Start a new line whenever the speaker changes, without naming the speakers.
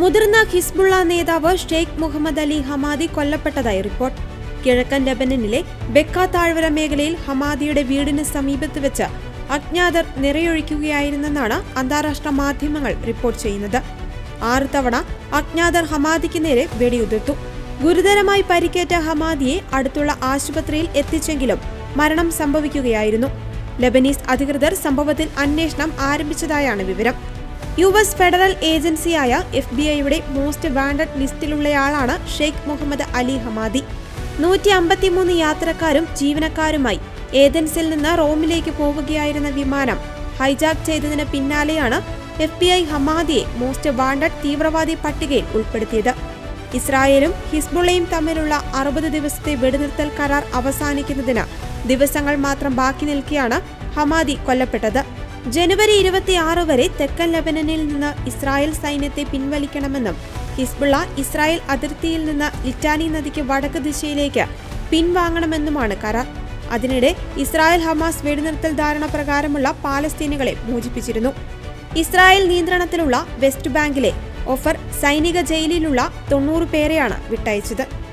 മുതിർന്ന ഹിസ്ബുള്ള നേതാവ് Sheikh Mohammed Ali ഹമാദി കൊല്ലപ്പെട്ടതായി റിപ്പോർട്ട്. കിഴക്കൻ ലബനനിലെ ബെക്ക താഴ്വര മേഖലയിൽ ഹമാദിയുടെ വീടിന് സമീപത്ത് വെച്ച് അജ്ഞാതർ നിറയൊഴിക്കുകയായിരുന്നെന്നാണ് അന്താരാഷ്ട്ര മാധ്യമങ്ങൾ റിപ്പോർട്ട് ചെയ്യുന്നത്. ആറ് തവണ അജ്ഞാതർ ഹമാദിക്ക് നേരെ വെടിയുതിർത്തു. ഗുരുതരമായി പരിക്കേറ്റ ഹമാദിയെ അടുത്തുള്ള ആശുപത്രിയിൽ എത്തിച്ചെങ്കിലും മരണം സംഭവിക്കുകയായിരുന്നു. ലബനീസ് അധികൃതർ സംഭവത്തിൽ അന്വേഷണം ആരംഭിച്ചതായാണ് വിവരം. യു എസ് ഫെഡറൽ ഏജൻസിയായ എഫ് ബി ഐയുടെ മോസ്റ്റ് വാണ്ടഡ് ലിസ്റ്റിലുള്ളയാളാണ് ഷെയ്ഖ് മുഹമ്മദ് അലി ഹമാദി. നൂറ്റി അമ്പത്തിമൂന്ന് യാത്രക്കാരും ജീവനക്കാരുമായി ഏതൻസിൽ നിന്ന് റോമിലേക്ക് പോവുകയായിരുന്ന വിമാനം ഹൈജാക്ക് ചെയ്തതിന് പിന്നാലെയാണ് എഫ് ബി ഐ ഹമാദിയെ മോസ്റ്റ് വാണ്ടഡ് തീവ്രവാദി പട്ടികയിൽ ഉൾപ്പെടുത്തിയത്. ഇസ്രായേലും ഹിസ്ബുള്ളയും തമ്മിലുള്ള അറുപത് ദിവസത്തെ വെടിനിർത്തൽ കരാർ അവസാനിക്കുന്നതിന് ദിവസങ്ങൾ മാത്രം ബാക്കി നിൽക്കെയാണ് ഹമാദി കൊല്ലപ്പെട്ടത്. ജനുവരി ഇരുപത്തിയാറ് വരെ തെക്കൻ ലബനനിൽ നിന്ന് ഇസ്രായേൽ സൈന്യത്തെ പിൻവലിക്കണമെന്നും ഹിസ്ബുള്ള ഇസ്രായേൽ അതിർത്തിയിൽ നിന്ന് ലിറ്റാനി നദിക്ക് വടക്ക് ദിശയിലേക്ക് പിൻവാങ്ങണമെന്നുമാണ് കരാർ. അതിനിടെ ഇസ്രായേൽ ഹമാസ് വെടിനിർത്തൽ ധാരണ പ്രകാരമുള്ള പാലസ്തീനുകളെ മോചിപ്പിച്ചിരുന്നു. ഇസ്രായേൽ നിയന്ത്രണത്തിലുള്ള വെസ്റ്റ് ബാങ്കിലെ ഒഫർ സൈനിക ജയിലിലുള്ള തൊണ്ണൂറ് പേരെയാണ് വിട്ടയച്ചത്.